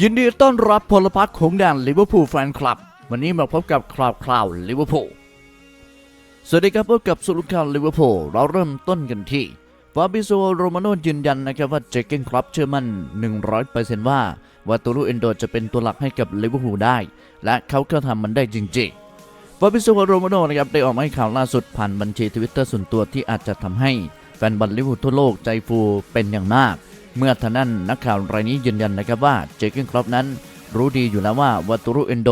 ยินดีต้อนรับพลพรรคของแดนลิเวอร์พูลแฟนคลับ วันนี้มาพบกับคราวคราวลิเวอร์พูลสวัสดีครับพบกับสุลุข่าวลิเวอร์พูลเราเริ่มต้นกันที่ฟาบิโซโรมาโนยืนยันนะครับว่าเจเกนครอปเชื่อมั่น 100%ว่าวาตูรุเอนโดจะเป็นตัวหลักให้กับลิเวอร์พูลได้ และเขาก็ทำมันได้จริงๆฟาบิโซโรมาโนนะครับได้ออกมาให้ข่าวล่าสุดผ่านบัญชีทวิตเตอร์ส่วนตัวที่อาจจะทำให้แฟนบอลลิเวอร์พูลทั่วโลกใจฟูเป็นอย่างมาก เมื่อท่านั้นนักข่าวรายนี้ยืนยันนะครับว่าเจเกนครอปนั้น รู้ดีอยู่แล้วว่าวัตุรุเอนโด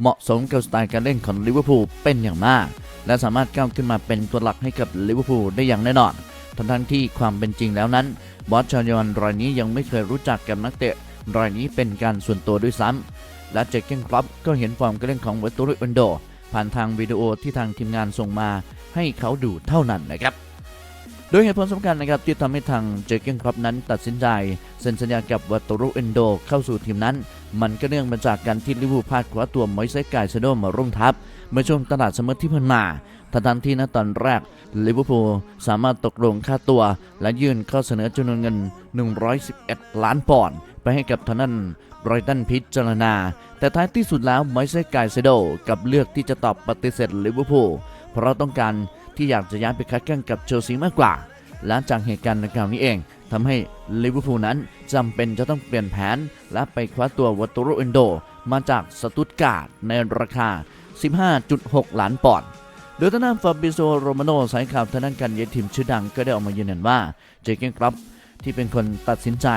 เหมาะสมกับสไตล์การเล่นของลิเวอร์พูลเป็นอย่างมาก และสามารถก้าวขึ้นมาเป็นตัวหลักให้กับลิเวอร์พูลได้อย่างแน่นอนทั้งทั้งที่ความเป็นจริงแล้วนั้น บอสชาวยอนรายนี้ยังไม่เคยรู้จักกับนักเตะรายนี้เป็นการส่วนตัวด้วยซ้ำและเจเกนครอปก็เห็นฟอร์มการเล่นของวัตุรุเอนโด ผ่านทางวิดีโอที่ทางทีมงานส่งมาให้เขาดูเท่านั้นนะครับ ดยเหตุผลสำคัญนะครับที่ทำให้ทางเจเกนครอปนั้นตัดสินใจเซ็นสัญญากับวัตโรุเอนโดเข้าสู่ทีมนั้น มันก็เนื่องมาจากการที่ลิเวอร์พูลพลาดคว้าตัวมอยเซสกายเซโดมาร่วมทัพเมื่อช่วงตลาดเสมอที่ผ่านมาทั้งๆที่ณตอนแรกลิเวอร์พูลสามารถตกลงค่าตัว และยื่นข้อเสนอจำนวนเงิน 111 ล้านปอนด์ไปให้กับทานั้นไบรตันพิจารณา แต่ท้ายที่สุดแล้วไมอยเซกายเซโดกับเลือกที่จะตอบปฏิเสธลิเวอร์พูลเพราะต้องการ ที่อยากจะย้ายไปคัดแข่งกับเชลซีมากกว่าหลังจากเหตุการณ์ดังกล่าวนี้เองทำให้ลิเวอร์พูลนั้นจำเป็นจะต้องเปลี่ยนแผน และไปคว้าตัววัตโตโรเอนโด มาจากสตุตการ์ดในราคา 15.6 ล้านปอนด์โดยทางด้านฟาบิโซโรมาโนสายข่าวทางด้านการเยือนทีมชื่อดังก็ได้ออกมายืนยันว่าเจเกนครับที่เป็นคนตัดสินใจ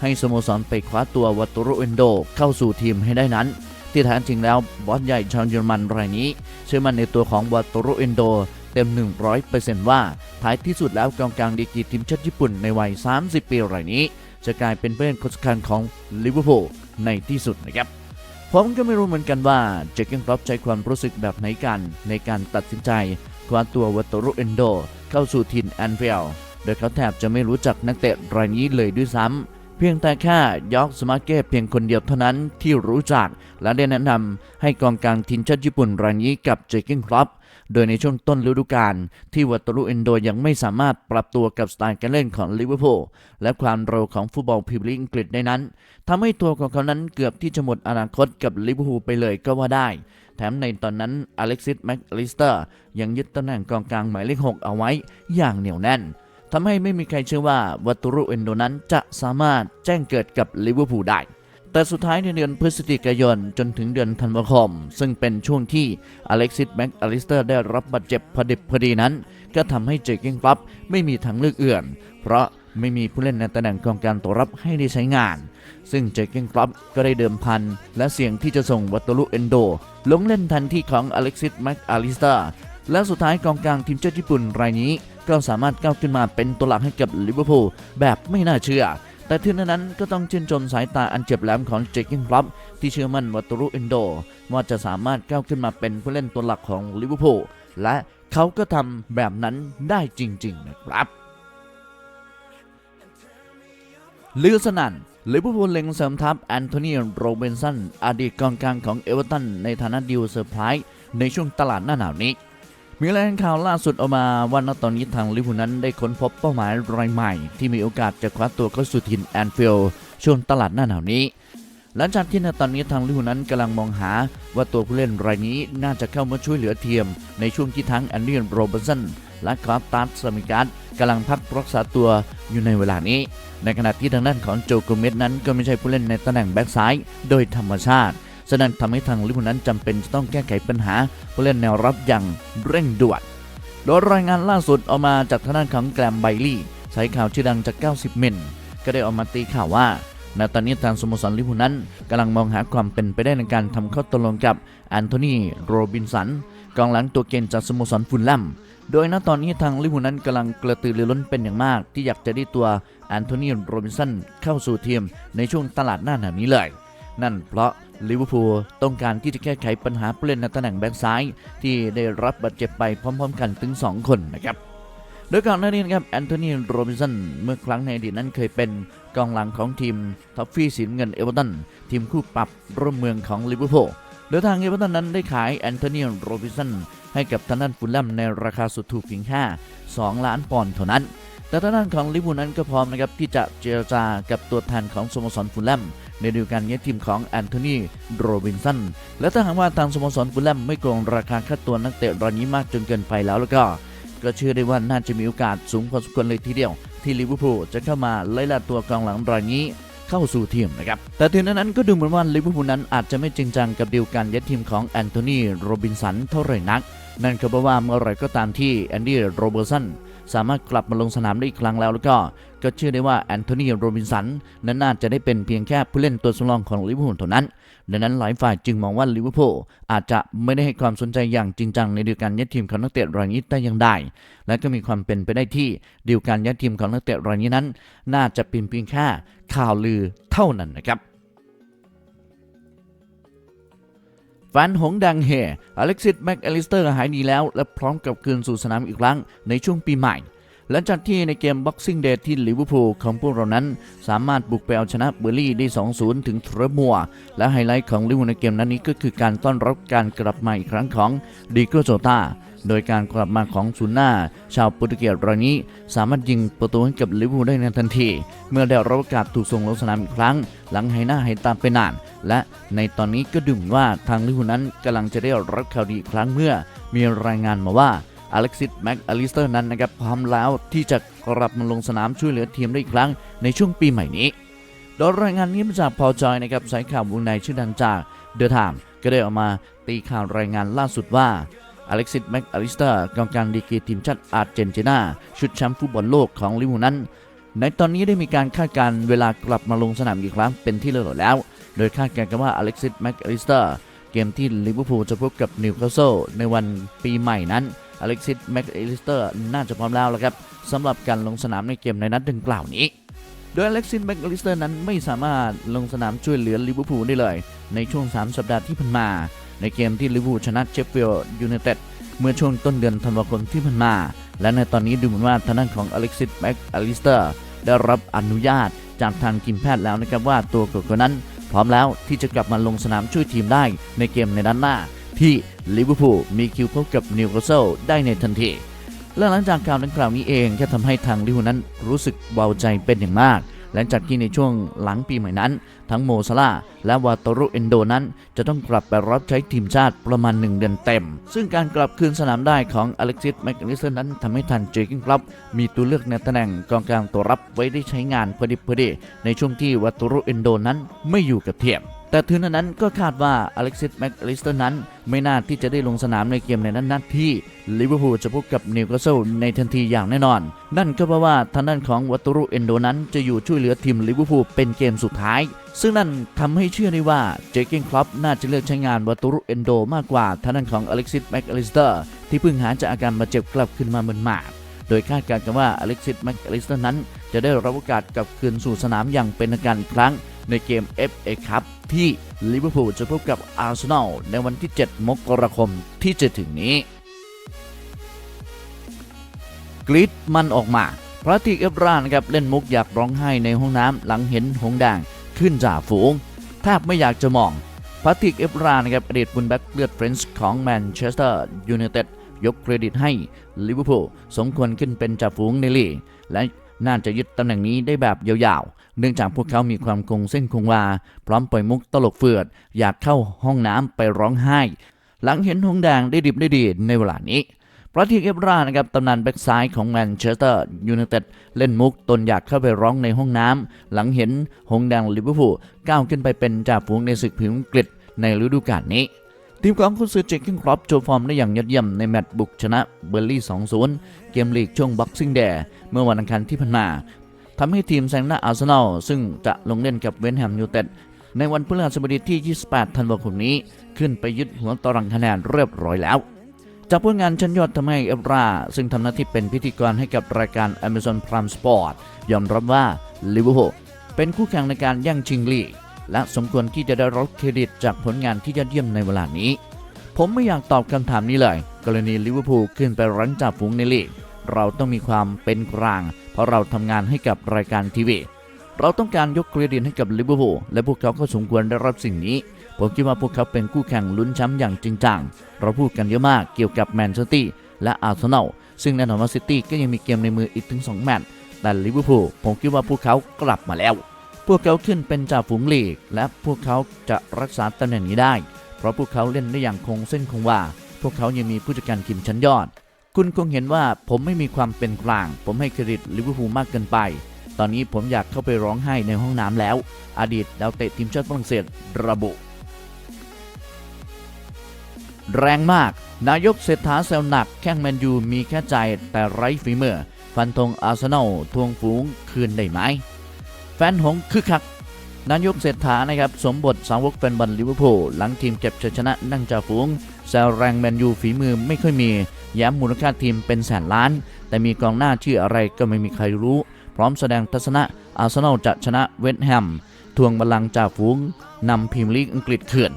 ให้สโมสรไปคว้าตัววัตโตโรเอนโดเข้าสู่ทีมให้ได้นั้น ที่แท้จริงแล้วบอสใหญ่ชาวเยอรมันรายนี้ เชื่อมั่นในตัวของวัตโตโรเอนโด เต็ม 100%ว่าท้ายที่สุดแล้วกองกลางดีกีทีมชาติญี่ปุ่นในวัย 30 ปีรายนี้ จะกลายเป็นผู้เล่นคนสำคัญของลิเวอร์พูลในที่สุดนะครับผมก็ไม่รู้เหมือนกันว่าเจคเกนครอปใช้ความรู้สึกแบบไหนกัน ในการตัดสินใจคว้าตัววัตโตรุเอนโด เข้าสู่ทีมแอนฟิลโดยเขาแทบจะไม่รู้จักนักเตะรายนี้เลยด้วยซ้ำเพียงแต่แค่ยอกสมาเก้เพียงคนเดียวเท่านั้นที่รู้จัก และได้แนะนำให้กองกลางทีมชาติญี่ปุ่นรายนี้กับเจคเกนครอป โดยในช่วงต้นฤดูกาลที่วัตรุเอนโดยังไม่สามารถปรับตัวกับสไตล์การเล่นของลิเวอร์พูลและความเร็วของฟุตบอลพรีเมียร์ลีกอังกฤษได้นั้นทำให้ตัวของเขานั้นเกือบที่จะหมดอนาคตกับลิเวอร์พูลไปเลยก็ว่าได้ แถมในตอนนั้นอเล็กซิสแม็กลิสเตอร์ยังยึดตำแหน่งกองกลางหมายเลข6เอาไว้อย่างเหนียวแน่นทำให้ไม่มีใครเชื่อว่าวัตโตรุเอนโดนั้นจะสามารถแจ้งเกิดกับลิเวอร์พูลได้ แต่สุดท้ายในเดือนพฤศจิกายนจนถึงเดือนธันวาคม ซึ่งเป็นช่วงที่อเล็กซิสแม็กอลิสเตอร์ได้รับบาดเจ็บพอดิบพอดีนั้น ก็ทำให้เจเกนคลับไม่มีทางเลือกอื่น เพราะไม่มีผู้เล่นในตำแหน่งกองกลางตัวรับให้ได้ใช้งาน ซึ่งเจเกนคลับก็ได้เดิมพัน และเสี่ยงที่จะส่งวัตโตรุเอนโด ลงเล่นทันที่ของอเล็กซิสแม็กอลิสเตอร์และสุดท้ายกองกลางทีมชาติญี่ปุ่นรายนี้ ก็สามารถก้าวขึ้นมาเป็นตัวหลักให้กับลิเวอร์พูลแบบไม่น่าเชื่อ แต่ที่นั้นก็ต้องชื่นชมสายตาอันเจ็บแหลมของเจคกินคลับที่เชื่อมั่นวัตรุเอนโดว่าจะสามารถก้าวขึ้นมาเป็นผู้เล่นตัวหลักของลิเวอร์พูลและเขาก็ทำแบบนั้นได้จริง ๆ นะครับลือสนั่นลิเวอร์พูลเล็งเสริมทัพแอนโทนีโรเบนสันอดีตกองกลางของเอเวอร์ตันในฐานะดิวเซอร์ไพรส์ในช่วงตลาดหน้าหนาวนี้ มีรายงานข่าวล่าสุดออกมาว่าณตอนนี้ทางลิเวอร์พูลนั้นได้ค้นพบเป้าหมายรายใหม่ ที่มีโอกาสจะคว้าตัวเข้าสู่ทีมแอนฟิลด์ช่วงตลาดหน้าหนาวนี้ หลังจากที่ณตอนนี้ทางลิเวอร์พูลนั้นกำลังมองหาว่าตัวผู้เล่นรายนี้น่าจะเข้ามาช่วยเหลือทีมในช่วงที่ทั้งแอนเดียนโรเบนสันและคราร์ตัสสมิการ์ดกำลังพักรักษาตัวอยู่ในเวลานี้ ในขณะที่ทางด้านของโจโกเมสนั้นก็ไม่ใช่ผู้เล่นในตำแหน่งแบ็กซ้ายโดยธรรมชาติ ฉะนั้นทำให้ทางลิเวอร์พูลนั้นจำเป็นจะต้องแก้ไขปัญหาผู้เล่นแนวรับอย่างเร่งด่วนโดยรายงานล่าสุดออกมาจากทางด้านของแกรมไบลี่สายข่าวชื่อดังจาก 90 มิลก็ได้ออกมาตีข่าวว่าณตอนนี้ทางสโมสรลิเวอร์พูลนั้นกำลังมองหาความเป็นไปได้ในการทำข้อตกลงกับแอนโทนีโรบินสันกองหลังตัวเก่งจากสโมสรฟุลแลมโดยณตอนนี้ทางลิเวอร์พูลนั้นกำลังกระตือรือร้นเป็นอย่างมาก ที่อยากจะได้ตัวแอนโทนีโรบินสันเข้าสู่ทีมในช่วงตลาดหน้าหนาวนี้เลย นั่นเพราะ ลิเวอร์พูลต้องการที่จะแก้ไขปัญหาผู้เล่นในตำแหน่งแบ็กซ้ายที่ได้รับบาดเจ็บไปพร้อมๆ กันถึง 2 คนนะครับโดยก่อนหน้านี้นะครับแอนโทนีโรบินสันเมื่อครั้งในอดีตนั้นเคยเป็นกองหลังของทีมท็อฟฟี่สีน้ำเงินเอเวอร์ตันทีมคู่ปรับร่วมเมืองของลิเวอร์พูลโดยทางเอเวอร์ตันนั้นได้ขายแอนโทนีโรบินสันให้กับทางด้านฟูลแลมในราคาสุดถูกเพียงแค่2ล้านปอนด์เท่านั้น แต่ทางด้านของลิเวอร์พูลนั้นก็พร้อมนะครับที่จะเจรจากับตัวแทนของสโมสรฟูลแลม ในฤดูกาลนี้ทีมของแอนโทนีโรบินสัน และถ้าหากว่าทางสโมสรฟูลแลมไม่โกงราคาค่าตัวนักเตะรายนี้มากจนเกินไปแล้วแล้วก็ ก็เชื่อได้ว่าน่าจะมีโอกาสสูงพอสมควรเลยทีเดียว ที่ลิเวอร์พูลจะเข้ามาไล่ล่าตัวกองหลังรายนี้เข้าสู่ทีมนะครับ แต่ถึงนั้นก็ดูเหมือนว่าลิเวอร์พูลนั้นอาจจะไม่จริงจังกับดีลการยัดทีมของแอนโทนีโรบินสันเท่าไหร่นัก นั่นก็เพราะว่าเมื่อไรก็ตามที่แอนดี้โรเบอร์สันสามารถกลับมาลงสนามได้อีกครั้งแล้วแล้วก็ ก็เชื่อได้ว่าแอนโทนีโรบินสันนั้นน่าจะได้เป็นเพียงแค่ผู้เล่นตัวสำรองของลิเวอร์พูลเท่านั้น ดังนั้นหลายฝ่ายจึงมองว่าลิเวอร์พูลอาจจะไม่ได้ให้ความสนใจอย่างจริงจังในดีลการยัดทีมของนักเตะรายนี้แต่อย่างใดและก็มีความเป็นไปได้ที่ดีลการย้ายทีมของนักเตะรายนี้นั้น น่าจะเป็นเพียงแค่ข่าวลือเท่านั้นนะครับแฟนหงดังเฮอเล็กซิสแม็กอลิสเตอร์หายดีแล้ว และพร้อมกับคืนสู่สนามอีกครั้งในช่วงปีใหม่ หลังจากที่ในเกม Boxing Day ที่ลิเวอร์พูลของพวกเรานั้น สามารถบุกไปเอาชนะเบอร์ลี่ได้ 2-0 ถึงเทรมัว และไฮไลท์ของลิเวอร์พูลในเกมนั้นนี้ก็คือการต้อนรับการกลับมาอีกครั้งของดีโกโจตาโดยการกลับมาของซูน่าชาวโปรตุเกสรายนี้ สามารถยิงประตูให้กับลิเวอร์พูลได้ในทันที เมื่อได้รับโอกาสถูกส่งลงสนามอีกครั้ง หลังหายหน้าหายตามไปนาน และในตอนนี้ก็ดูเหมือนว่าทางลิเวอร์พูลนั้นกำลังจะได้รับข่าวดีอีกครั้งเมื่อ มีรายงานมาว่า อเล็กซิสแม็กอลิสเตอร์นั้นนะครับพร้อมแล้วที่จะกลับมาลงสนามช่วยเหลือทีมได้อีกครั้งในช่วงปีใหม่นี้ โดยรายงานนี้มาจากพอจอยนะครับสายข่าววงในชื่อดังจากเดอะไทม์ก็ได้ออกมาตีข่าวรายงานล่าสุดว่าอเล็กซิสแม็กอลิสเตอร์กองกลางดีกรีทีมชาติอาร์เจนตินาชุดแชมป์ฟุตบอลโลกของลิเวอร์พูลนั้น ในตอนนี้ได้มีการคาดการณ์เวลากลับมาลงสนามอีกครั้งเป็นที่เรียบร้อยแล้ว โดยคาดการณ์กันว่าอเล็กซิสแม็กอลิสเตอร์เกมที่ลิเวอร์พูลจะพบกับนิวคาสเซิลในวันปีใหม่นั้น อเล็กซิสแม็กเอลิสเตอร์น่าจะพร้อมแล้วละครับสำหรับการลงสนามในเกมในนัดดังกล่าวนี้ โดยอเล็กซิสแม็กเอลิสเตอร์นั้นไม่สามารถลงสนามช่วยเหลือลิเวอร์พูลได้เลย ในช่วง 3 สัปดาห์ที่ผ่านมา ในเกมที่ลิเวอร์พูลชนะเชฟฟิลด์ยูไนเต็ดเมื่อช่วงต้นเดือนธันวาคมที่ผ่านมา และในตอนนี้ดูเหมือนว่าทางด้านของอเล็กซิสแม็กอลิสเตอร์ได้รับอนุญาตจากทางทีมแพทย์แล้วนะครับว่าตัวเขาคนนั้น พร้อมแล้วที่จะกลับมาลงสนามช่วยทีมได้ในเกมในด้านหน้า ที่ลิเวอร์พูลมีคิวพบกับนิวคาสเซิลได้ในทันทีและหลังจากข่าวดังกล่าวนี้เองก็ทำให้ทางลิเวอร์พูลนั้นรู้สึกเบาใจเป็นอย่างมาก หลังจากที่ในช่วงหลังปีใหม่นั้น ทั้งโมซาลาและวาโตรุเอนโดนั้น จะต้องกลับไปรับใช้ทีมชาติประมาณ 1 เดือนเต็ม ซึ่งการกลับคืนสนามได้ของอเล็กซิสแมกนิสเซนนั้นทำให้ทันเจอร์กินครับ มีตัวเลือกในตำแหน่งกองกลางตัวรับไว้ได้ใช้งานพอดีพอดีในช่วงที่วาโตรุเอนโดนั้นไม่อยู่กับทีม แต่ถึงนั้นก็คาดว่าอเล็กซิสแม็กลิสเตอร์นั้น ไม่น่าที่จะได้ลงสนามในเกมในนั้นนัดที่ลิเวอร์พูลจะพบกับนิวคาสเซิลในทันทีอย่างแน่นอน นั่นก็เพราะว่าทางด้านของวัตตุรุเอนโดนั้นจะอยู่ช่วยเหลือทีมลิเวอร์พูลเป็นเกมสุดท้าย ซึ่งนั่นทำให้เชื่อได้ว่าเจเกนคลับน่าจะเลือกใช้งานวัตตุรุเอนโดมากกว่าทางด้านของอเล็กซิสแม็กลิสเตอร์ที่เพิ่งหายจากอาการบาดเจ็บกลับขึ้นมาเหมือนหมาดโดยคาดการณ์กันว่าอเล็กซิสแม็กลิสเตอร์นั้น จะได้รับโอกาสกลับคืนสู่สนามอย่างเป็นทางการอีกครั้งในเกม FA คัพ ที่ลิเวอร์พูลจะพบกับอาร์เซนอลในวันที่ 7 มกราคมที่จะถึงนี้ กรีดมันออกมา พระติเอฟรานครับเล่นมุกอยากร้องไห้ในห้องน้ำหลังเห็นหงแดงขึ้นจ่าฝูงแทบไม่อยากจะมองพาติเอฟรานครับอดีตบุนแบ็กเลือดเฟรนช์ของแมนเชสเตอร์ยูไนเต็ดยกเครดิตให้ลิเวอร์พูลสมควรขึ้นเป็นจ่าฝูงในลีกและน่าจะยึดตำแหน่งนี้ได้แบบยาว เนื่องจากพวกเขามีความคงเส้นคงวา พร้อมปล่อยมุกตลกเฟือด อยากเข้าห้องน้ำไปร้องไห้ หลังเห็นหงแดงได้ดิบได้ดีในเวลานี้พระทีเอฟรานะครับตำนานแบ็กซ้ายของแมนเชสเตอร์ยูไนเต็ดเล่นมุกตนอยากเข้าไปร้องในห้องน้ำหลังเห็นหงแดงลิเวอร์พูลก้าวขึ้นไปเป็นจ่าฝูงในศึกพิมพ์อังกฤษในฤดูกาลนี้ทีมของคุณซือเจคกินครอปโชว์ฟอร์มได้อย่างยอดเยี่ยมในแมตช์บุกชนะเบอร์ลี่ 2-0 เกมลีกช่วงบ็อกซิ่งเดย์เมื่อวันอังคารที่ผ่านมา ทำให้ทีมแซงหน้าอาร์เซนอลซึ่งจะลงเล่นกับเวนแฮมยูเต็ดในวันพฤหัสบดีที่ 28 ธันวาคมนี้ ขึ้นไปยึดหัวตารางคะแนนเรียบร้อยแล้วจากผลงานชั้นยอดทำให้เอฟรา ซึ่งทำหน้าที่เป็นพิธีกรให้กับรายการ Amazon Prime Sport ยอมรับว่าลิเวอร์พูลเป็นคู่แข่งในการแย่งชิงลีก และสมควรที่จะได้รับเครดิตจากผลงานที่ยอดเยี่ยมในเวลานี้ ผมไม่อยากตอบคำถามนี้เลย กรณีลิเวอร์พูลขึ้นไปรั้งจ่าฝูงในลีก เราต้องมีความเป็นกลาง เพราะเราทำงานให้กับรายการทีวีเราต้องการยกเครดิตให้กับลิเวอร์พูลและพวกเขาก็สมควรได้รับสิ่งนี้ ผมคิดว่าพวกเขาเป็นคู่แข่งลุ้นแชมป์อย่างจริงจัง เราพูดกันเยอะมากเกี่ยวกับแมนเชสเตอร์และอาร์เซนอล ซึ่งแน่นอนว่าซิตี้ก็ยังมีเกมในมืออีกถึง 2 แมตช์ แต่ลิเวอร์พูลผมคิดว่าพวกเขากลับมาแล้ว พวกเขาขึ้นเป็นจ่าฝูงลีก และพวกเขาจะรักษาตำแหน่งนี้ได้ เพราะพวกเขาเล่นได้อย่างคงเส้นคงวา พวกเขายังมีผู้จัดการทีมชั้นยอด คุณคงเห็นว่าผมไม่มีความเป็นกลาง ผมให้เครดิตลิเวอร์พูลมากเกินไป ตอนนี้ผมอยากเข้าไปร้องไห้ในห้องน้ำแล้ว อดีตดาวเตะทีมชาติฝรั่งเศสระบุ แรงมาก นายกเศรษฐาแซวหนัก แข้งแมนยูมีแค่ใจแต่ไร้ฝีมือ ฟันธงอาร์เซนอลทวงฝูงคืนได้ไหม แฟนหงคึกคักนายกเศรษฐานะครับสมบทสาวกแฟนบอลลิเวอร์พูลหลังทีมเก็บชัยชนะนั่งจ่าฝูงแซวแรงแมนยูฝีมือไม่ค่อยมี ย้ำมูลค่าทีมเป็นแสนล้าน แต่มีกองหน้าชื่ออะไรก็ไม่มีใครรู้ พร้อมแสดงทัศนะอาร์เซนอลจะชนะเวสต์แฮมทวงบัลลังจ่าฝูงนำพรีเมียร์ลีกอังกฤษเขื่อน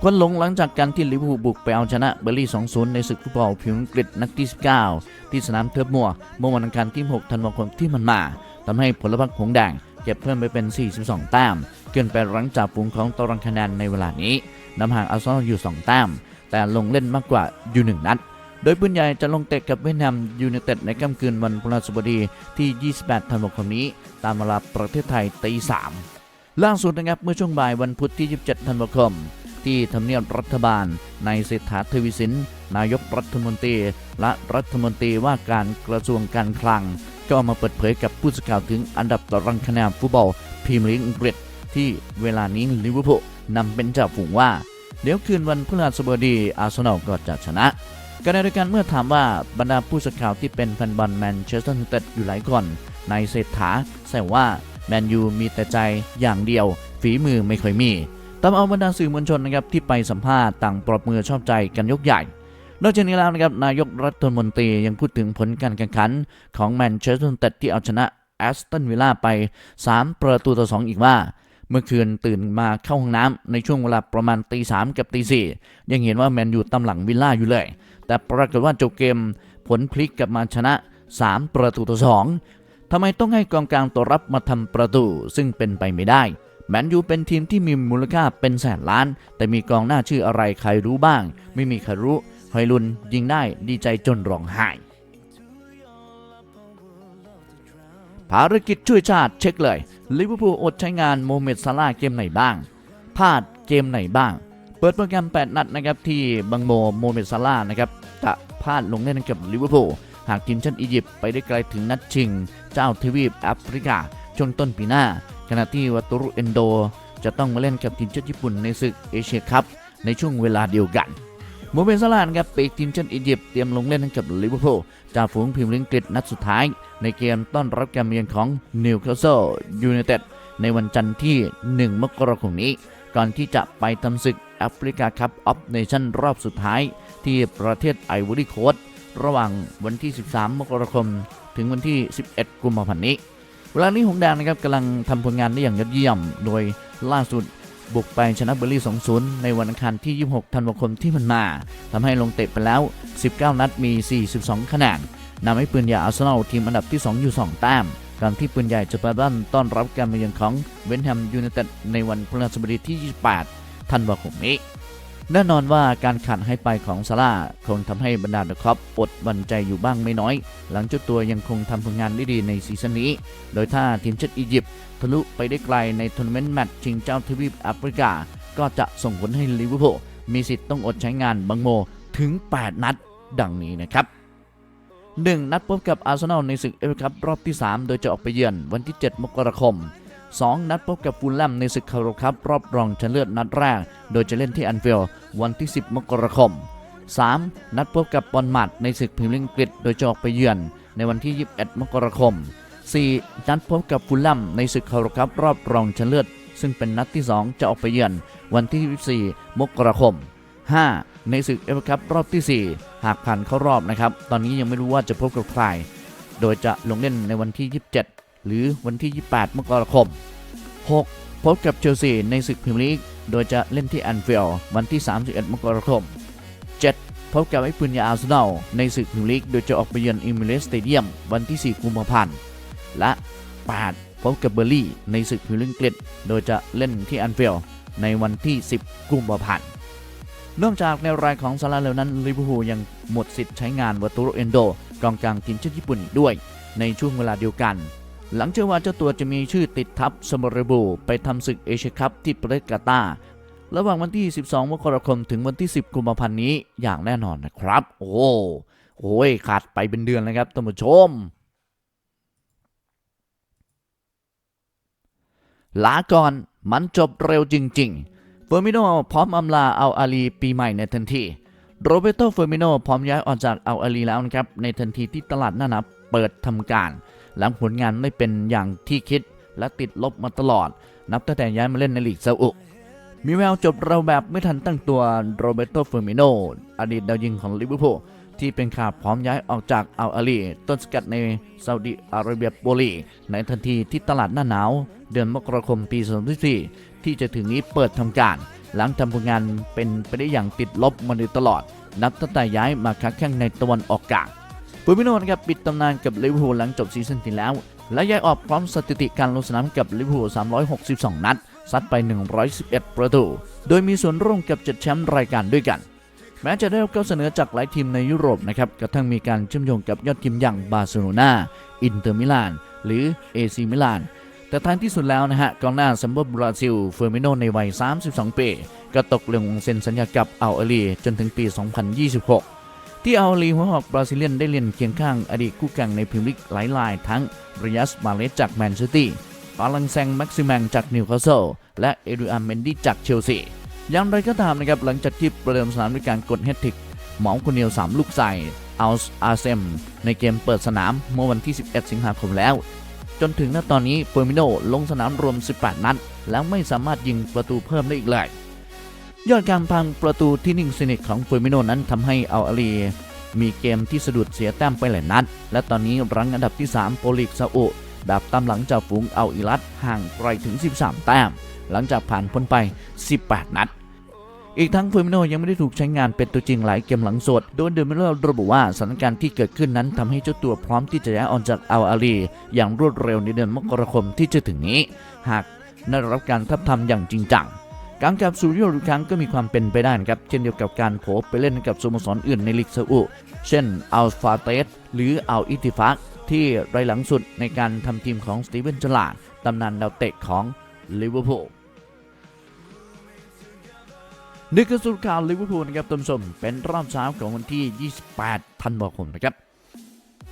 ควันหลงหลังจากการที่ลิเวอร์พูลบุกไปเอาชนะเบอร์ลี่ 2-0 ในศึกฟุตบอลพรีเมียร์อังกฤษนัดที่ 19 ที่สนามเทิร์ฟมัวเมื่อวันอังคารที่ 6 ธันวาคมที่มันมาทำให้ผลพรรคหงแดงเก็บเพิ่มไปเป็น 42 แต้มเกินไปหลังจากฝูงของตารางคะแนนในเวลานี้นำห่างอาร์เซนอลอยู่ 2 แต้มแต่ลงเล่นมากกว่าอยู่ 1 นัด โดยปืนใหญ่จะลงเตะกับเวสต์แฮมยูไนเต็ดในค่ำคืนวันพฤหัสบดีที่ 28 ธันวาคมนี้ ตามเวลาประเทศไทยตี3ล่าสุดนะครับเมื่อช่วงบ่ายวันพุธที่ 27 ธันวาคม ที่ทำเนียบรัฐบาลในเศรษฐาทวีสิน นายกรัฐมนตรี และรัฐมนตรีว่าการกระทรวงการคลัง ก็มาเปิดเผยกับผู้สื่อข่าวถึงอันดับตารางคะแนนฟุตบอลพรีเมียร์ลีกอังกฤษที่เวลานี้ลิเวอร์พูลนำเป็นจ่าฝูงว่า เดี๋ยวคืนวันพฤหัสบดีอาร์เซนอลก็จะชนะ ขณะเดียวกันเมื่อถามว่าบรรดาผู้สื่อข่าวที่เป็นแฟนบอลแมนเชสเตอร์ยูไนเต็ดอยู่หลายคนในเศรษฐาแซวว่าแมนยูมีแต่ใจอย่างเดียว ฝีมือไม่ค่อยมีตามเอาบรรดาสื่อมวลชนนะครับที่ไปสัมภาษณ์ต่างปรบมือชอบใจกันยกใหญ่นอกจากนี้แล้วนะครับนายกรัฐมนตรียังพูดถึงผลการแข่งขันของแมนเชสเตอร์ยูไนเต็ดที่เอาชนะแอสตันวิลล่าไป 3 ประตูต่อ 2 อีกว่า เมื่อคืนตื่นมาเข้าห้องน้ำในช่วงเวลาประมาณตีสามกับตีสี่ยังเห็นว่าแมนยูตำหลังวิลล่าอยู่เลย แต่ปรากฏว่าจบเกมผลพลิกกลับมาชนะ 3 ประตูต่อ2ทำไมต้องให้กองกลางตัวรับมาทำประตู ซึ่งเป็นไปไม่ได้แมนยูเป็นทีมที่มีมูลค่าเป็นแสนล้าน แต่มีกองหน้าชื่ออะไรใครรู้บ้าง ไม่มีใครรู้ฮอยลุนยิงได้ดีใจจนร้องไห้ ภารกิจช่วยชาติเช็คเลยลิเวอร์พูลอดใช้งานโมเมดซาลาเกมไหนบ้างพลาดเกมไหนบ้าง เปิดโปรแกรม 8 นัดนะครับที่บังโมโมเมดซาลานะครับจะพลาดลงเล่นกับลิเวอร์พูลหากทีมชาติอียิปต์ไปได้ไกลถึงนัดชิง เจ้าทวีปแอฟริกาช่วงต้นปีหน้า ขณะที่วัตรุเอนโด จะต้องมาเล่นกับทีมชาติญี่ปุ่นในศึกเอเชียคัพในช่วงเวลาเดียวกัน โมเมนซาลานครับปีกทีมชาติอียิปต์เตรียมลงเล่นให้กับลิเวอร์พูลจ่าฝูงพรีเมียร์ลีกอังกฤษนัดสุดท้าย ในเกมต้อนรับการเยือนของนิวคาสเซิลยูไนเต็ดในวันจันทร์ที่ 1 มกราคมนี้ ก่อนที่จะไปทำศึกแอฟริกาคัพออฟเนชั่นรอบสุดท้าย ที่ประเทศไอวอรี่โคสต์ระหว่างวันที่ 13 มกราคม ถึงวันที่ 11 กุมภาพันธ์นี้ เวลานี้หงแดงนะครับกำลังทำผลงานได้อย่างยอดเยี่ยม โดยล่าสุด บุกไปชนะเบอร์ลี่2-0 ในวันอังคารที่ 26 ธันวาคมที่ผ่านมาทำให้ลงเตะไปแล้ว 19 นัดมี 42 คะแนนนำให้ปืนใหญ่อาร์เซนอลทีมอันดับที่ 2 อยู่ 2 แต้มก่อนที่ปืนใหญ่จะไปบ้านต้อนรับการมาเยือนของเวนแฮมยูไนเต็ดในวันพฤหัสบดีที่ 28 ธันวาคมนี้ แน่นอนว่าการขาดให้ไปของซาร่าคงทำให้บรรดาเดอะคอปอดหวันใจอยู่บ้างไม่น้อย หลังเจ้าตัวยังคงทำผลงานได้ดีในซีซั่นนี้ โดยถ้าทีมชาติอียิปต์ทะลุไปได้ไกลในทัวร์นาเมนต์แมตช์ชิงเจ้าทวีปแอฟริกา ก็จะส่งผลให้ลิเวอร์พูลมีสิทธิ์ต้องอดใช้งานบังโมถึง 8 นัดดังนี้นะครับ 1. นัดพบกับอาร์เซนอลในศึกเอฟเอคัพรอบที่ 3 โดยจะออกไปเยือนวันที่ 7 มกราคม 2. นัดพบกับฟูลแลมในศึกคาร์โรคัพรอบรองชนะเลิศนัดแรก โดยจะเล่นที่อันฟิลวันที่ 10 มกราคม 3. นัดพบกับบอลมัดในศึกพรีเมียร์ลีกอังกฤษโดยจะออกไปเยือนในวันที่ 21 มกราคม 4. นัดพบกับฟูลแลมในศึกคาร์โรคัพรอบรองชนะเลิศซึ่งเป็นนัดที่ 2 จะออกไปเยือนวันที่ 24 มกราคม 5. ในศึกเอฟเอคัพรอบที่ 4 หากผ่านเข้ารอบนะครับ ตอนนี้ยังไม่รู้ว่าจะพบกับใคร โดยจะลงเล่นในวันที่ 27 หรือวันที่ 28 มกราคม 6. พบกับเชลซีในศึกพรีเมียร์ลีก โดยจะเล่นที่แอนฟิลด์วันที่ 31 มกราคม 7. พบกับไอ้ปืนยาอาร์เซนอลในศึกพรีเมียร์ลีก โดยจะออกไปเยือนอิมิเรสสเตเดียมวันที่ 4 กุมภาพันธ์ และ 8. พบกับเบอร์ลี่ในศึกพรีเมียร์ลีกอังกฤษ โดยจะเล่นที่แอนฟิลด์ในวันที่ 10 กุมภาพันธ์นอกจากในรายของซาร่าแล้วนั้นลิเวอร์พูลยังหมดสิทธิ์ใช้งานวัตุโรเอนโดกองกลางทีมชาติญี่ปุ่นอีกด้วย ในช่วงเวลาเดียวกัน หลังเชื่อว่าเจ้าตัวจะมีชื่อติดทับสมรบูไปทำศึกเอเชียคัพที่ประเทศกาตาร์ระหว่างวันที่ 12 มกราคมถึงวันที่ 10 กุมภาพันธ์นี้อย่างแน่นอนนะครับ โอ้โหขาดไปเป็นเดือนแล้วครับท่านผู้ชม ลาก่อนมันจบเร็วจริงๆ เฟอร์มิโนพร้อมอำลาเอาอาลีปีใหม่ในทันทีโรเบโตเฟอร์มิโนพร้อมย้ายออกจากเอาอาลีแล้วนะครับในทันทีที่ตลาดหน้าหนับเปิดทำการ หลังผลงานไม่เป็นอย่างที่คิดและติดลบมาตลอด นับตั้งแต่ย้ายมาเล่นในลีกซาอุมีแววจบเราแบบไม่ทันตั้งตัวโรเบโตเฟอร์มิโนอดีตดาวยิงของลิเวอร์พูลที่เป็นข่าวพร้อมย้ายออกจากอัลอาลีต้นสกัดในซาอุดิอาระเบียโปลีในทันทีที่ตลาดหน้าหนาว เดือนมกราคมปี 2024 ที่จะถึงนี้เปิดทำการ หลังทำผลงานเป็นไปได้อย่างติดลบมาโดยตลอด นับตั้งแต่ย้ายมาค้าแข่งในตะวันออกกลาง เฟอร์มิโนนะครับปิดตำนานกับลิเวอร์พูลหลังจบซีซั่นที่แล้ว และย้ายออกพร้อมสถิติการลงสนามกับลิเวอร์พูล 362 นัด ซัดไป 111 ประตู โดยมีส่วนร่วมกับ 7 แชมป์รายการด้วยกัน แม้จะได้รับข้อเสนอจากหลายทีมในยุโรปนะครับกระทั่งมีการเชื่อมโยงกับยอดทีมอย่างบาร์เซโลนาอินเตอร์มิลาน หรือเอซีมิลานแต่ท้ายที่สุดแล้วนะฮะกองหน้าซัมเบอร์บราซิลเฟอร์มิโนในวัย 32 ปี ก็ตกลงเซ็นสัญญากับอัลอาลีจนถึงปี 2026 ที่อัลอาลีหัวหอกบราซิเลียนได้เล่นเคียงข้างอดีตคู่แข่งในพรีเมียร์ลีกหลายรายทั้งริยัสมาเลสจากแมนเชสเตอร์ปาลังแซงแม็กซิแมงจากนิวคาสเซิลและเอริอันเมนดี้จากเชลซีอย่างไรก็ตามนะครับหลังจากที่ประเดิมสนามด้วยการกดแฮตทริกหมาคนเดียว 3 ลูกใส่อัลอาเซมในเกมเปิดสนามเมื่อวันที่ 11 สิงหาคมแล้ว จนถึงณตอนนี้เฟอร์มิโนลงสนามรวม 18 นัด แล้วไม่สามารถยิงประตูเพิ่มได้อีกเลย ยอดการพังประตูที่นิ่งสนิทของฟอร์มิโนนั้นทำให้อัลอาลีมีเกมที่สะดุดเสียแต้มไปหลายนัด และตอนนี้รั้งอันดับที่ 3 โปลีกซาอุแบบตามหลังจากฝูงอัลอิรัตห่างไกลถึง 13 แต้ม หลังจากผ่านพ้นไป 18 นัด อีกทั้งฟอร์มิโนยังไม่ได้ถูกใช้งานเป็นตัวจริงหลายเกมหลังสด โดยเดมิโลระบุว่าสถานการณ์ที่เกิดขึ้นนั้นทำให้เจ้าตัวพร้อมที่จะย้ายออกจากอัลอาลี อย่างรวดเร็วในเดือนมกราคมที่จะถึงนี้ หากได้รับการทับทำอย่างจริงจัง การกลับสู่ยุโรปอีกครั้งก็มีความเป็นไปได้นะครับ เช่นเดียวกับการโผไปเล่นกับสโมสรอื่นในลีกซาอุ เช่นอัลฟาเตสหรืออัลอิติฟักที่ไรหลังสุดในการทำทีมของสตีเวนจลาดตำนานดาวเตะของลิเวอร์พูลนี่คือสรุปข่าวลิเวอร์พูลนะครับท่านผู้ชมเป็นรอบเช้าของวันที่ 28 ธันวาคมนะครับ